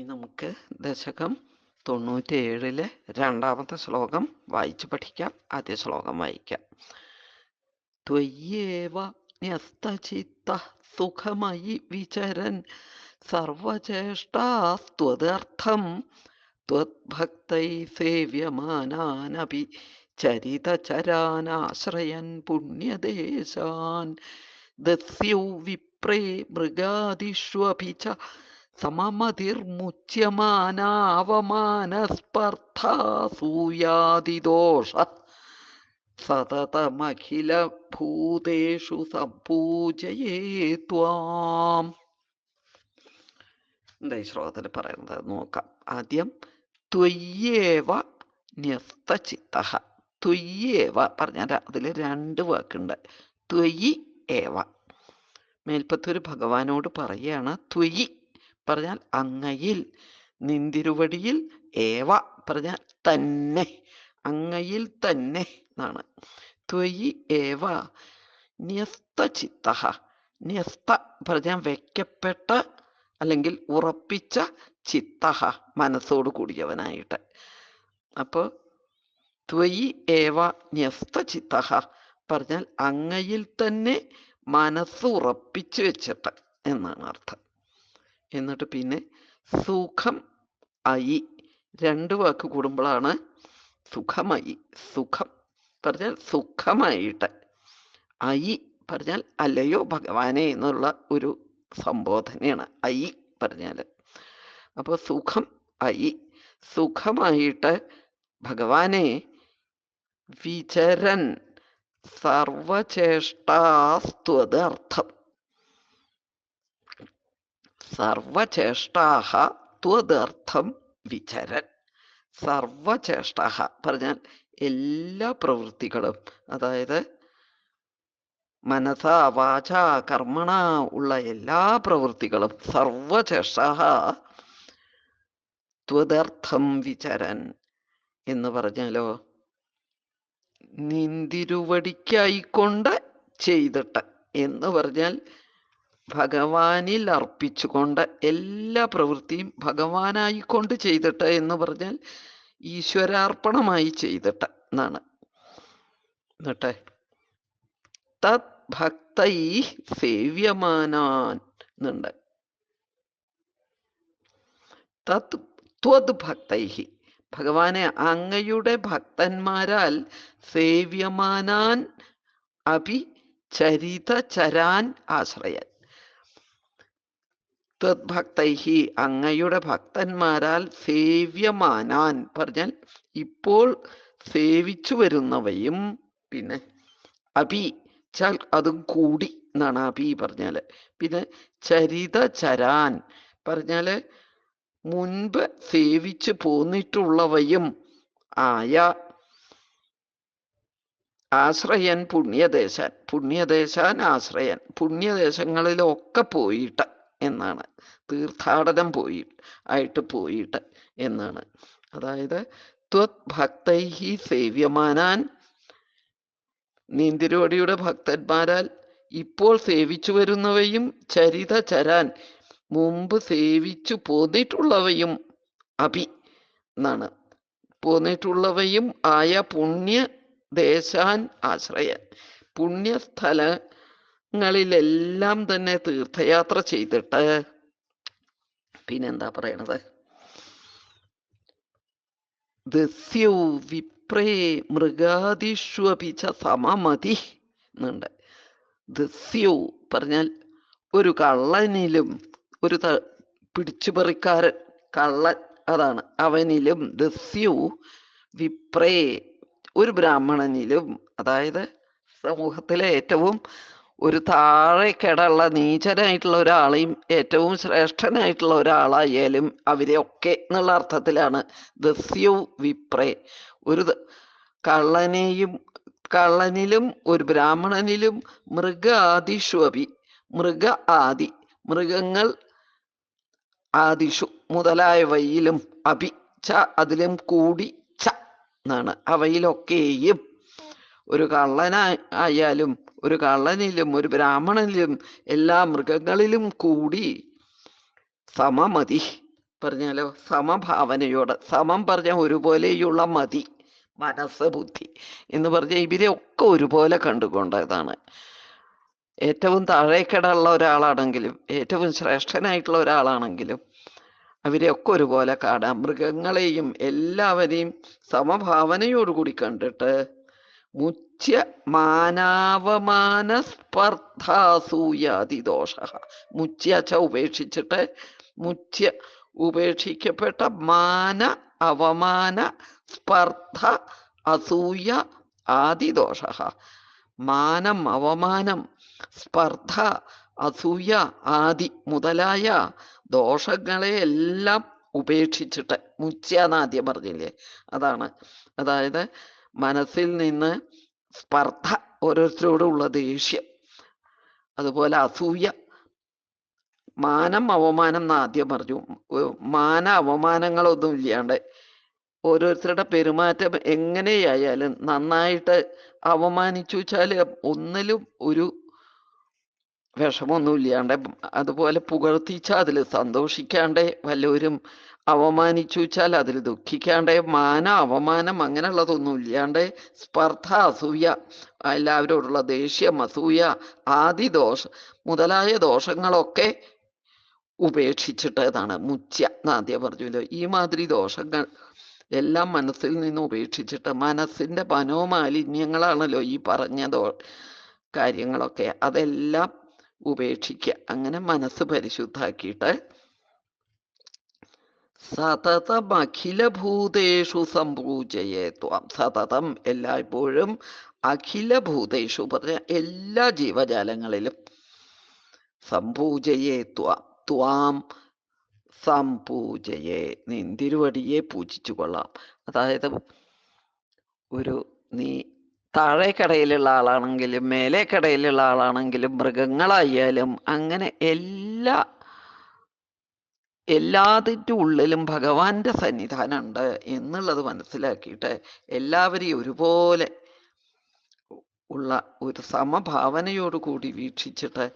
ഇനി നമുക്ക് ദശകം തൊണ്ണൂറ്റിയേഴിലെ രണ്ടാമത്തെ ശ്ലോകം വായിച്ചു പഠിക്കാം. ആദ്യ ശ്ലോകം വായിക്കാം. ത്വയ്യേവ ന്യസ്തചിത്ത സുഖമയി വിചരൻ സർവചേഷ്ടാസ്ത്വദർത്ഥം ത്വദ്ഭക്തൈ സേവ്യമാനാനപി ചരിതചരാനാശ്രയൻ പുണ്യദേശാൻ ദസ്യൗ വിപ്രേ മൃഗാദിഷ്വപി ച സമമതിർമുച്യമാനാവമാനസ്പർദ്ധാസൂയാദിദോഷ സതതമഖില ഭൂതേഷു സംപൂജയേ ത്വാം എന്താ ഈ ശ്ലോകത്തിൽ പറയുന്നത്? നോക്കാം. ആദ്യം ത്വയ്യേവ ന്യസ്തചിത്ത ത്വയ്യേവ പറഞ്ഞാൽ അതിൽ രണ്ട് വാക്കുണ്ട്. ത്വയി ഏവ. മേൽപ്പത്തൊരു ഭഗവാനോട് പറയുകയാണ് ത്വയി പറഞ്ഞാൽ അങ്ങയിൽ നിന്തിരുവടിയിൽ ഏവ പറഞ്ഞാൽ തന്നെ അങ്ങയിൽ തന്നെ എന്നാണ്. ത്വയി ഏവ ന്യസ്തചിത്ത ന്യസ്ത പറഞ്ഞാൽ വെക്കപ്പെട്ട അല്ലെങ്കിൽ ഉറപ്പിച്ച ചിത്ത മനസ്സോട് കൂടിയവനായിട്ട്. അപ്പോൾ ത്വയി ഏവ ന്യസ്തചിത്ത പറഞ്ഞാൽ അങ്ങയിൽ തന്നെ മനസ്സ് ഉറപ്പിച്ചു വെച്ചിട്ട് എന്നാണ് അർത്ഥം. എന്നിട്ട് പിന്നെ സുഖം ഐ രണ്ട് വാക്ക് കൂടുമ്പോഴാണ് സുഖമായി. സുഖം പറഞ്ഞാൽ സുഖമായിട്ട്. ഐ പറഞ്ഞാൽ അല്ലയോ ഭഗവാനെ എന്നുള്ള ഒരു സംബോധനയാണ് ഐ പറഞ്ഞാൽ. അപ്പോൾ സുഖം ഐ സുഖമായിട്ട് ഭഗവാനെ വിചരൻ സർവചേഷ്ടാസ്ത്വദർത്ഥം സർവചേഷ്ടാഹ ത്വദർത്ഥം വിചരൻ. സർവചേഷ്ടാഹ പറഞ്ഞാൽ എല്ലാ പ്രവൃത്തികളും അതായത് മനസ വാച കർമ്മണ ഉള്ള എല്ലാ പ്രവൃത്തികളും സർവചേഷ്ടാഹ ത്വദർത്ഥം വിചരൻ എന്ന് പറഞ്ഞാലോ നിന്തിരുവടിക്കായിക്കൊണ്ട് ചെയ്തിട്ട് എന്ന് പറഞ്ഞാൽ ഭഗവാനിൽ അർപ്പിച്ചുകൊണ്ട് എല്ലാ പ്രവൃത്തിയും ഭഗവാനായിക്കൊണ്ട് ചെയ്തിട്ട് എന്ന് പറഞ്ഞാൽ ഈശ്വരാർപ്പണമായി ചെയ്തിട്ട് എന്നാണ്. എന്നിട്ടെ തത് ഭക്തൈ സേവ്യമാനാൻ എന്നുണ്ട്. തത് ത്വത് ഭക്തൈഹി. ഭഗവാനെ അങ്ങയുടെ ഭക്തന്മാരാൽ സേവ്യമാനാൻ അഭി ചരിത ചരാൻ ആശ്രയൻ. ത്വദ്ഭക്തൈഹി അങ്ങയുടെ ഭക്തന്മാരാൽ സേവ്യമാനാൻ. പറഞ്ഞാൽ ഇപ്പോൾ സേവിച്ചു വരുന്നവയും പിന്നെ അഭി ചാൽ അതും കൂടി എന്നാണ് അഭി പറഞ്ഞാൽ. പിന്നെ ചരിത ചരാൻ പറഞ്ഞാൽ മുൻപ് സേവിച്ചു പോന്നിട്ടുള്ളവയും ആയ ആശ്രയൻ പുണ്യദേശാൻ. പുണ്യദേശാൻ ആശ്രയൻ. പുണ്യദേശങ്ങളിലൊക്കെ പോയിട്ട് എന്നാണ്. തീർത്ഥാടനം പോയി ആയിട്ട് പോയിട്ട് എന്നാണ്. അതായത് ത്വത് ഭക്തൈഹി സേവ്യമാനാൻ നീന്തിരോടിയുടെ ഭക്തന്മാരാൽ ഇപ്പോൾ സേവിച്ചു വരുന്നവയും ചരിത ചരാൻ മുമ്പ് സേവിച്ചു പോന്നിട്ടുള്ളവയും അഭി എന്നാണ്. പോന്നിട്ടുള്ളവയും ആയ പുണ്യ ദേശാൻ ആശ്രയ ആശ്രയൻ പുണ്യസ്ഥലങ്ങളിലെല്ലാം തന്നെ തീർത്ഥയാത്ര ചെയ്തിട്ട് പിന്നെന്താ പറയണത്? വിപ്രേ മൃഗാദിഷ്വപിച്ച സമമതി എന്നുണ്ട് ദസ്യൗ പറഞ്ഞാൽ ഒരു കള്ളനിലും ഒരു ത പിടിച്ചുപറിക്കാരൻ കള്ളൻ അതാണ്. അവനിലും ദസ്യു വിപ്രേ ഒരു ബ്രാഹ്മണനിലും അതായത് സമൂഹത്തിലെ ഏറ്റവും ഒരു താഴെ കിടള്ള നീചനായിട്ടുള്ള ഒരാളെയും ഏറ്റവും ശ്രേഷ്ഠനായിട്ടുള്ള ഒരാളായാലും അവരെയൊക്കെ എന്നുള്ള അർത്ഥത്തിലാണ് ദസ്യു വിപ്രേ. ഒരു കള്ളനെയും കള്ളനിലും ഒരു ബ്രാഹ്മണനിലും മൃഗ ആദിഷ്വപി മൃഗ ആദി മൃഗങ്ങൾ ആദിഷു മുതലായവയിലും അഭി ച അതിലും കൂടി ച എന്നാണ് അവയിലൊക്കെയും ഒരു കള്ളനായാലും ഒരു കള്ളനിലും ഒരു ബ്രാഹ്മണനിലും എല്ലാ മൃഗങ്ങളിലും കൂടി സമമതി. പറഞ്ഞാലോ സമഭാവനയോടെ. സമം പറഞ്ഞ ഒരുപോലെയുള്ള മതി മനസ്സ് ബുദ്ധി എന്ന് പറഞ്ഞ ഇവരെ ഒക്കെ ഒരുപോലെ കണ്ടുകൊണ്ടതാണ്. ഏറ്റവും താഴേക്കിടയുള്ള ഒരാളാണെങ്കിലും ഏറ്റവും ശ്രേഷ്ഠനായിട്ടുള്ള ഒരാളാണെങ്കിലും അവരെ ഒക്കെ ഒരുപോലെ കാണാം. മൃഗങ്ങളെയും എല്ലാവരെയും സമഭാവനയോടുകൂടി കണ്ടിട്ട് മുച്യ മാനാവമാന സ്പർദ്ധാസൂയാതിദോഷ ച ഉപേക്ഷിച്ചിട്ട് മുച്യ ഉപേക്ഷിക്കപ്പെട്ട മാന അവമാന സ്പർദ്ധ അസൂയ ആദിദോഷ മാനം അവമാനം സ്പർദ്ധ അസൂയ ആദി മുതലായ ദോഷങ്ങളെ എല്ലാം ഉപേക്ഷിച്ചിട്ട് മുച്യ എന്ന് ആദ്യം പറഞ്ഞില്ലേ? അതാണ്. അതായത് മനസ്സിൽ നിന്ന് സ്പർദ്ധ ഓരോരുത്തരോടുള്ള ദേഷ്യം അതുപോലെ അസൂയ മാനം അവമാനം എന്ന് ആദ്യം പറഞ്ഞു. മാന അവമാനങ്ങളൊന്നും ഇല്ലാണ്ട് ഓരോരുത്തരുടെ പെരുമാറ്റം എങ്ങനെയായാലും നന്നായിട്ട് അവമാനിച്ചു വെച്ചാൽ ഒന്നിലും ഒരു വിഷമൊന്നും ഇല്ലാണ്ട് അതുപോലെ പുകഴ്ത്തിച്ചാൽ അതിൽ സന്തോഷിക്കാണ്ട് വല്ലവരും അവമാനിച്ചു വെച്ചാൽ അതിൽ ദുഃഖിക്കാണ്ട് മാന അവമാനം അങ്ങനെയുള്ളതൊന്നും ഇല്ലാണ്ട് സ്പർദ്ധ അസൂയ എല്ലാവരോടുള്ള ദേഷ്യം അസൂയ ആദി ദോഷ മുതലായ ദോഷങ്ങളൊക്കെ ഉപേക്ഷിച്ചിട്ടതാണ് മുച്ച എന്ന് ആദ്യം പറഞ്ഞല്ലോ. ഈ മാതിരി ദോഷങ്ങൾ എല്ലാം മനസ്സിൽ നിന്ന് ഉപേക്ഷിച്ചിട്ട് മനസ്സിന്റെ മനോമാലിന്യങ്ങളാണല്ലോ ഈ പറഞ്ഞ ദോ കാര്യങ്ങളൊക്കെ. അതെല്ലാം ഉപേക്ഷിക്കുക. അങ്ങനെ മനസ്സ് പരിശുദ്ധാക്കിയിട്ട് സതതം അഖിലഭൂതേഷു സംപൂജയേ ത്വാം സതതം എല്ലായ്പ്പോഴും അഖിലഭൂതേഷു പറഞ്ഞ എല്ലാ ജീവജാലങ്ങളിലും സംപൂജയേ ത്വാം ത്വാം സംപൂജയെ നിന്തിരുവടിയെ പൂജിച്ചു കൊള്ളാം. അതായത് ഒരു നീ താഴേക്കടയിലുള്ള ആളാണെങ്കിലും മേലേക്കടയിലുള്ള ആളാണെങ്കിലും മൃഗങ്ങളായാലും അങ്ങനെ എല്ലാ എല്ലാതിന്റെ ഉള്ളിലും ഭഗവാന്റെ സന്നിധാനം ഉണ്ട് എന്നുള്ളത് മനസ്സിലാക്കിയിട്ട് എല്ലാവരെയും ഒരുപോലെ ഉള്ള ഒരു സമഭാവനയോടുകൂടി വീക്ഷിച്ചിട്ട്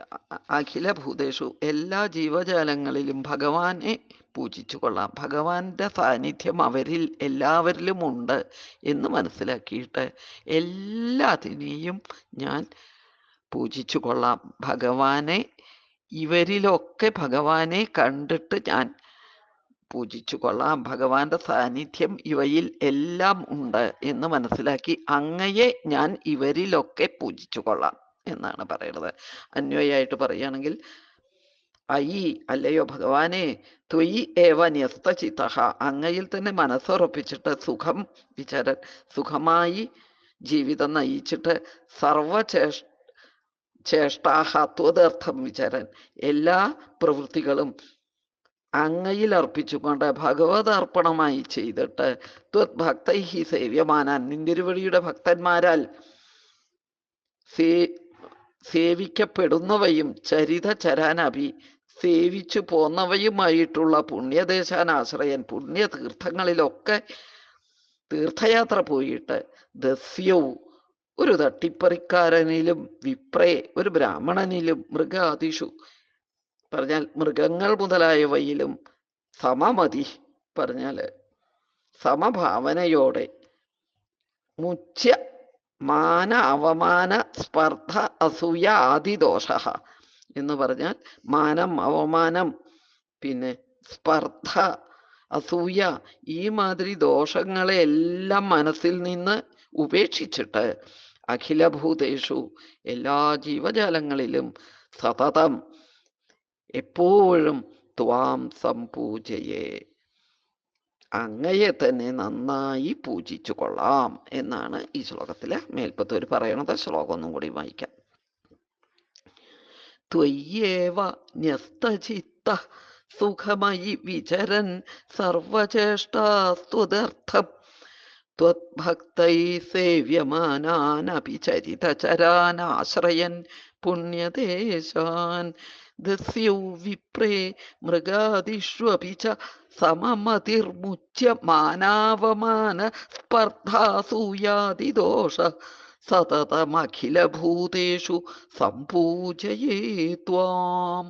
അ- അ- അഖില ഭൂതേഷു എല്ലാ ജീവജാലങ്ങളിലും ഭഗവാനെ പൂജിച്ചു കൊള്ളാം. ഭഗവാന്റെ സാന്നിധ്യം അവരിൽ എല്ലാവരിലും ഉണ്ട് എന്ന് മനസ്സിലാക്കിയിട്ട് എല്ലാത്തിനെയും ഞാൻ പൂജിച്ചു കൊള്ളാം. ഭഗവാനെ ഇവരിലൊക്കെ ഭഗവാനെ കണ്ടിട്ട് ഞാൻ പൂജിച്ചു കൊള്ളാം. ഭഗവാന്റെ സാന്നിധ്യം ഇവയിൽ എല്ലാം ഉണ്ട് എന്ന് മനസ്സിലാക്കി അങ്ങയെ ഞാൻ ഇവരിലൊക്കെ പൂജിച്ചു കൊള്ളാം. എന്നാണ് പറയുന്നത് അന്വയായിട്ട് പറയുകയാണെങ്കിൽ അയി അല്ലയോ ഭഗവാനെ ത്വയി ഏവ ന്യസ്തചിത്ത അങ്ങയിൽ തന്നെ മനസ്സുറപ്പിച്ചിട്ട് സുഖം വിചാരൻ സുഖമായി ജീവിതം നയിച്ചിട്ട് സർവചേഷ ചേഷ്ടാഹ ത്വതർത്ഥം വിചാരൻ എല്ലാ പ്രവൃത്തികളും അങ്ങയിൽ അർപ്പിച്ചുകൊണ്ട് ഭഗവത് അർപ്പണമായി ചെയ്തിട്ട് ത്വത് ഭക്തൈഹി സേവ്യമാനാൻ നിന്തിരുവഴിയുടെ ഭക്തന്മാരാൽ സേവിക്കപ്പെടുന്നവയും ചരിത ചരാനഭി സേവിച്ചു പോന്നവയുമായിട്ടുള്ള പുണ്യദേശാനാശ്രയൻ പുണ്യതീർത്ഥങ്ങളിലൊക്കെ തീർത്ഥയാത്ര പോയിട്ട് ദസ്യവും ഒരു തട്ടിപ്പറിക്കാരനിലും വിപ്രേ ഒരു ബ്രാഹ്മണനിലും മൃഗാതിഷു പറഞ്ഞാൽ മൃഗങ്ങൾ മുതലായവയിലും സമമതി പറഞ്ഞാൽ സമഭാവനയോടെ മുച്യ മാന അവമാന സ്പർദ്ധ അസൂയ ആദിദോഷ എന്ന് പറഞ്ഞാൽ മാനം അവമാനം പിന്നെ സ്പർദ്ധ അസൂയ ഈ മാതിരി ദോഷങ്ങളെ എല്ലാം മനസ്സിൽ നിന്ന് ഉപേക്ഷിച്ചിട്ട് അഖിലഭൂതേഷു എല്ലാ ജീവജാലങ്ങളിലും സതതം എപ്പോഴും ത്വാം സംപൂജയെ. അങ്ങയെ തന്നെ നന്നായി പൂജിച്ചു കൊള്ളാം എന്നാണ് ഈ ശ്ലോകത്തിലെ മേൽപ്പത്തൂർ പറയണത്. ശ്ലോകം ഒന്നും കൂടി വായിക്കാം. ത്വയ്യേവ ന്യസ്തചിത്ത സുഖമയി വിചരൻ സർവചേഷ്ടാസ്തുതർത്ഥം. ഭക്തൈ സേവ്യമാനാനപി ചരിതചരാനാശ്രയൻ പുണ്യദേശാൻ ദസ്യൗ വിപ്രേ മൃഗാദിഷ്വപി ച സമമതിർമുച്യ മാനാവമാന സ്പർദ്ധാസൂയാതിദോഷ സതതമഖിലഭൂതേഷു സംപൂജയേ ത്വാം.